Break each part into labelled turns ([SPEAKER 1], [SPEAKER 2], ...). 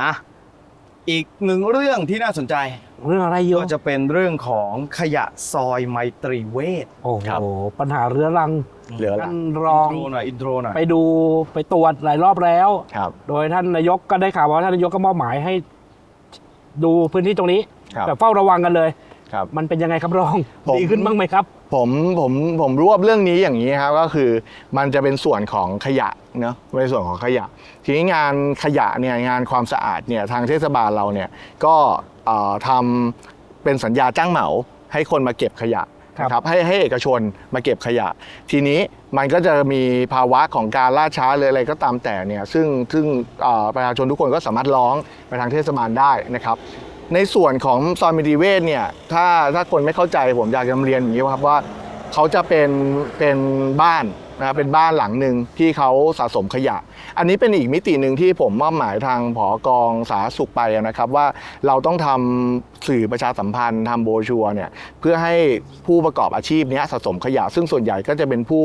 [SPEAKER 1] อะอีกหนึ่งเรื่องที่น่าสนใจ
[SPEAKER 2] เรื่องอะไรโย
[SPEAKER 1] ก็จะเป็นเรื่องของขยะซอยไมตรีเวท
[SPEAKER 2] โอ้
[SPEAKER 3] ครับ
[SPEAKER 2] โหปัญหาเรื้อรัง
[SPEAKER 3] เหลือละ
[SPEAKER 2] ท่านรอง
[SPEAKER 1] อินโทรหน่อยอินโทรหน่อย
[SPEAKER 2] ไปดูไปตรวจหลายรอบแล้ว
[SPEAKER 3] ครับ
[SPEAKER 2] โดยท่านนายกก็ได้ข่าวว่าท่านนายกก็มอบหมายให้ ดูพื้นที่ตรงนี้
[SPEAKER 3] ครับ
[SPEAKER 2] แบบเฝ้าระวังกันเลย
[SPEAKER 3] ครับ
[SPEAKER 2] มันเป็นยังไงครับรอง
[SPEAKER 3] ผม
[SPEAKER 2] ดีขึ้นบ้างไหมครับ
[SPEAKER 3] ผมผมผมรวบเรื่องนี้อย่างนี้ครับก็คือมันจะเป็นส่วนของขยะเนาะในส่วนของขยะ ทีนี้งานขยะเนี่ยงานความสะอาดเนี่ยทางเทศบาลเราเนี่ยก็เอ่อทำเป็นสัญญาจ้างเหมาให้คนมาเก็บขยะ
[SPEAKER 2] ครับ
[SPEAKER 3] นะครับให้ให้เอกชนมาเก็บขยะ ทีนี้มันก็จะมีภาวะของการล่าช้าเลยอะไรก็ตามแต่เนี่ยซึ่งซึ่งเอ่อประชาชนทุกคนก็สามารถร้องไปทางเทศบาลได้นะครับ ในส่วนของซอยมิดิเวสเนี่ยถ้าถ้าคนไม่เข้าใจผมอยากจะนำเรียนอย่างนี้ครับว่าเขาจะเป็นเป็นบ้าน นะครับเป็นบ้านหลังหนึ่งที่เขาสะสมขยะ อันนี้เป็นอีกมิติหนึ่งที่ผมมอบหมายทางผอกองสาธารณสุขไปนะครับ ว่าเราต้องทำสื่อประชาสัมพันธ์ทำโบรชัวร์เนี่ยเพื่อให้ผู้ประกอบอาชีพนี้สะสมขยะ ซึ่งส่วนใหญ่ก็จะเป็นผู้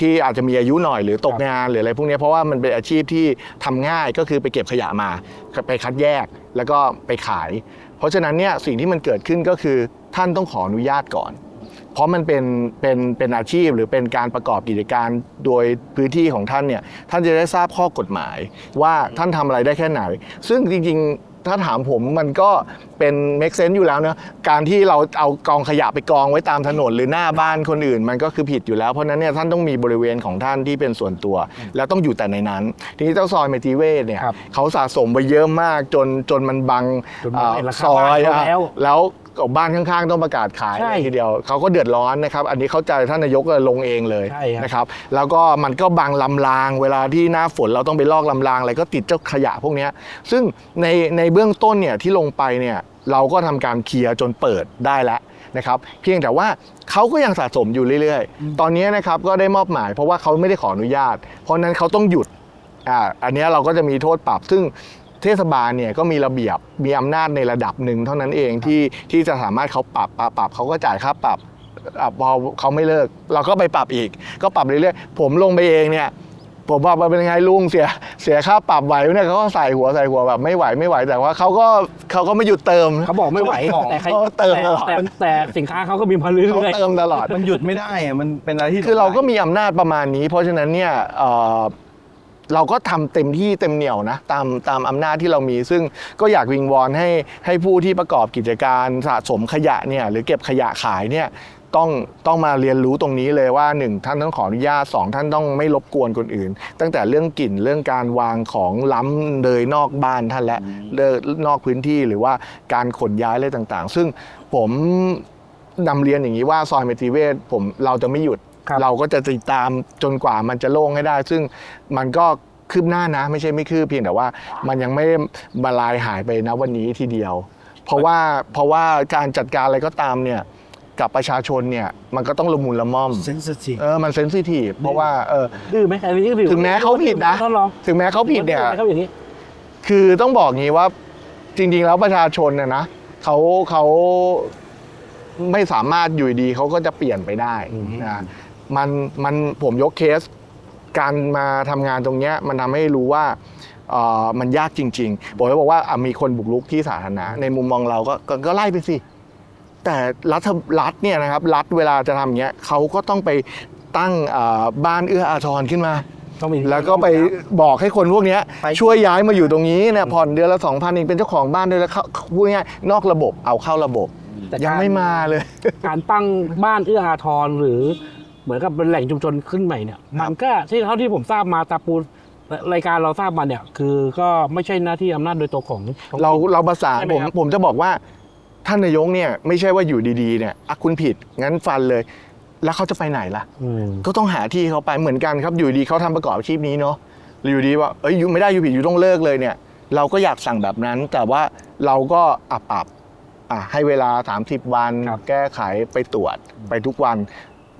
[SPEAKER 3] ที่อาจจะมีอายุหน่อยหรือตกงานหรืออะไรพวกนี้เพราะว่ามันเป็นอาชีพที่ทำง่ายก็คือไปเก็บขยะมาไปคัดแยกแล้วก็ไปขาย เพราะฉะนั้นเนี่ยสิ่งที่มันเกิดขึ้นก็คือท่านต้องขออนุญาตก่อน เพราะมันเป็นเป็นเป็นอาชีพหรือเป็นการประกอบกิจการโดยพื้นที่ของท่านเนี่ยท่านจะได้ทราบข้อกฎหมาย ว่าท่านทำอะไรได้แค่ไหน ซึ่งจริงๆถ้าถามผมมันก็เป็น make sense อยู่แล้วเนะการที่เราเอากองขยะไปกองไว้ตามถนนหรือหน้าบ้านคนอื่น มันก็คือผิดอยู่แล้ว เพราะฉะนั้นเนี่ยท่านต้องมีบริเวณของท่านที่เป็นส่วนตัว แล้วต้องอยู่แต่ในนั้น ทีนี้เจ้าซอยเมติเวศเนี่ย
[SPEAKER 2] ครับ
[SPEAKER 3] เขาสะสมไปเยอะมากจนจนมันบัง
[SPEAKER 2] จนมองเห็นราคา
[SPEAKER 3] ซอย
[SPEAKER 2] บ้านเขาแล้ว
[SPEAKER 3] อะแล้ว บ้านข้างๆ ต้องประกาศขาย
[SPEAKER 2] ใช่
[SPEAKER 3] ทีเดียวเขาก็เดือดร้อนนะครับ อันนี้เข้าใจท่านนายกก็ลงเองเลย
[SPEAKER 2] ใช่ครับ
[SPEAKER 3] นะครับ แล้วก็มันก็บังลำราง เวลาที่หน้าฝนเราต้องไปลอกลำรางอะไรก็ติดเจ้าขยะพวกเนี้ยซึ่งในในเบื้องต้นเนี่ยที่ลงไปเนี่ยเราก็ทำการเคลียร์จนเปิดได้แล้วนะครับ เพียงแต่ว่าเขาก็ยังสะสมอยู่เรื่อยๆ ตอนนี้นะครับก็ได้มอบหมายเพราะว่าเขาไม่ได้ขออนุญาต เพราะฉะนั้นเขาต้องหยุด อ่าอันเนี้ยเราก็จะมีโทษปรับซึ่ง เทศบาลเนี่ยก็มีระเบียบมีอำนาจในระดับหนึ่งเท่านั้นเองที่ที่จะสามารถเขาปรับปรับปรับเขาก็จ่ายค่าปรับอะพอเขาไม่เลิก เราก็ไปปรับอีก ก็ปรับเรื่อยๆผมลงไปเองเนี่ยผมว่าเป็นยังไงลุงเสียเสียค่าปรับไหวไหมเนี่ยเขาก็ใส่หัวใส่หัวแบบไม่ไหวไม่ไหวแต่ว่าเขาก็เขาก็ไม่หยุดเติม
[SPEAKER 2] เขาบอกไม่ไหวแต่ใคร
[SPEAKER 3] เขาเติมตลอด
[SPEAKER 2] แต่แต่สินค้าเขาก็มีมาเรื่
[SPEAKER 3] เขา
[SPEAKER 2] อย
[SPEAKER 3] เติมตลอด
[SPEAKER 1] มันหยุดไม่ได้อะมันเป็นอะไรที่
[SPEAKER 3] คือเราก็มีอำนาจประมาณนี้ เพราะฉะนั้นเนี่ยเอ่อ เราก็ทำเต็มที่เต็มเหนี่ยวนะตามตามอำนาจที่เรามี ซึ่งก็อยากวิงวอนให้ให้ผู้ที่ประกอบกิจการสะสมขยะเนี่ยหรือเก็บขยะขายเนี่ยต้องต้องมาเรียนรู้ตรงนี้เลยว่าหนึ่งท่านต้องขออนุญาตสองท่านต้องไม่รบกวนคนอื่น ตั้งแต่เรื่องกลิ่นเรื่องการวางของล้ำเลยนอกบ้านท่านและเลิกนอกพื้นที่หรือว่าการขนย้ายอะไรต่างๆ ซึ่งผมนำเรียนอย่างนี้ว่าซอยเมติเวศผมเราจะไม่หยุด
[SPEAKER 2] ครับ
[SPEAKER 3] เราก็จะติดตามจนกว่ามันจะโล่งให้ได้ ซึ่งมันก็คืบหน้านะ ไม่ใช่ไม่คืบเพียงแต่ว่ามันยังไม่ได้มาลายหายไปนะวันนี้ทีเดียว เพราะว่าเพราะว่าการจัดการอะไรก็ตามเนี่ยกับประชาชนเนี่ยมันก็ต้องละมุนละม่อม
[SPEAKER 1] เซนซิทีฟ
[SPEAKER 3] เออมันเซนซิทีฟเพราะว่าเออ
[SPEAKER 2] ๆดื้อไหมอันนี้ดื้อ
[SPEAKER 3] ถึงแม้เขาผิดนะ
[SPEAKER 2] ท่านรอง
[SPEAKER 3] ถึงแม้เขาผิดเนี่ย
[SPEAKER 2] เขาอย่างนี้
[SPEAKER 3] คือต้องบอกงี้ว่าจริง ๆ แล้วประชาชนเนี่ยนะเขาเขาไม่สามารถอยู่ดีเขาก็จะเปลี่ยนไปได้นะ มันมันผมยกเคส การมาทำงานตรงเนี้ยมันทำให้รู้ว่าเอ่อมันยากจริงๆผมจะบอกว่าอะมีคนบุกรุกที่สาธารณะในมุมมองเราก็ก็ก็ไล่ไปสิ แต่รัฐรัฐเนี่ยนะครับรัฐเวลาจะทำอย่างเงี้ยเขาก็ต้องไปตั้งเอ่อบ้านเอื้ออาทรขึ้นมา
[SPEAKER 2] ต้องมี
[SPEAKER 3] แล้วก็ไปบอกให้คนพวกเนี้ย
[SPEAKER 1] ไป
[SPEAKER 3] ช่วยย้ายมาอยู่ตรงนี้เนี่ยผ่อนเดือนละสองพันเองเป็นเจ้าของบ้านด้วยแล้วเข้าพูดง่ายๆนอกระบบเอาเข้าระบบ
[SPEAKER 2] แต่
[SPEAKER 3] ยังไม่มาเลย
[SPEAKER 2] การตั้งบ้านเอื้ออาทรหรือ เหมือนกับเป็นแหล่งชุมชนขึ้นใหม่เนี่ยมันก็ที่เท่าที่ผมทราบมาตาปูรายการเราทราบมาเนี่ย คือก็ไม่ใช่หน้าที่อำนาจโดยตรงของท้องถิ่น
[SPEAKER 3] เราเราประสาน
[SPEAKER 2] ใช่ไหม
[SPEAKER 3] ผม
[SPEAKER 2] ครับ
[SPEAKER 3] ผมจะบอกว่าท่านนายกเนี่ยไม่ใช่ว่าอยู่ดีๆเนี่ยอะคุณผิดงั้นฟันเลย แล้วเขาจะไปไหนล่ะ
[SPEAKER 2] อืม
[SPEAKER 3] ก็ต้องหาที่เขาไปเหมือนกันครับอยู่ดีเขาทำประกอบอาชีพนี้เนาะหรืออยู่ดีว่าเอ้ยอยู่ไม่ได้อยู่ผิดอยู่ต้องเลิกเลยเนี่ย เราก็อยากสั่งแบบนั้น แต่ว่าเราก็อับอับอะให้เวลา 30 วัน
[SPEAKER 2] ครับ
[SPEAKER 3] แก้ไขไปตรวจไปทุกวัน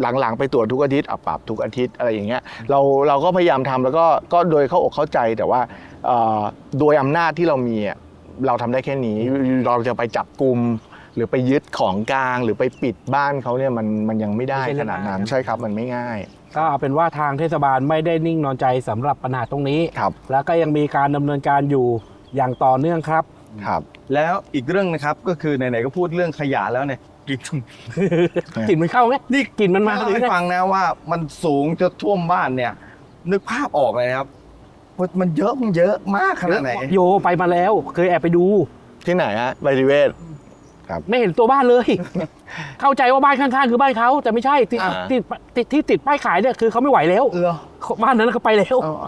[SPEAKER 3] หลังๆไปตรวจทุกอาทิตย์อับปรับทุกอาทิตย์อะไรอย่างเงี้ยเราเราก็พยายามทำแล้วก็ก็โดยเข้าอกเข้าใจแต่ว่าเอ่อโดยอำนาจที่เรามีอะเราทำได้แค่นี้เราจะไปจับกลุ่มหรือไปยึดของกลางหรือไปปิดบ้านเขาเนี่ยมันมันยังไม่ได้ขนาดนั้นใช่ครับมันไม่ง่าย
[SPEAKER 2] ก็เอาเป็นว่าทางเทศบาลไม่ได้นิ่งนอนใจสำหรับปัญหาตรงนี้
[SPEAKER 3] ครับ
[SPEAKER 2] แล้วก็ยังมีการดำเนินการอยู่อย่างต่อเนื่องครับ
[SPEAKER 3] ครับ
[SPEAKER 1] แล้วอีกเรื่องนะครับก็คือไหนๆก็พูดเรื่องขยะแล้วเนี่ย กลิ่น
[SPEAKER 2] กลิ่นมันเข้าไหมนี่กลิ่นมันมา
[SPEAKER 1] มา
[SPEAKER 2] หรือ
[SPEAKER 1] ให้
[SPEAKER 2] ไง
[SPEAKER 1] ฟังนะว่ามันสูงจะท่วมบ้านเนี่ย นึกภาพออกเลยนะครับว่ามันเยอะมันเยอะมากขนาดไหน
[SPEAKER 2] โยไปมาแล้ว เคยแอบไปดู
[SPEAKER 3] ที่ไหนฮะบริเวณ
[SPEAKER 2] ไม่เห็นตัวบ้านเลย เข้าใจว่าบ้านข้างๆ คือบ้านเขาแต่ไม่ใช่ที่
[SPEAKER 3] อ่า
[SPEAKER 2] ที่ที่ที่ติดป้ายขายเนี่ยคือเขาไม่ไหวแล้ว
[SPEAKER 1] เหรอ
[SPEAKER 2] บ้านนั้นเขาไปแล้ว
[SPEAKER 1] เอาเอา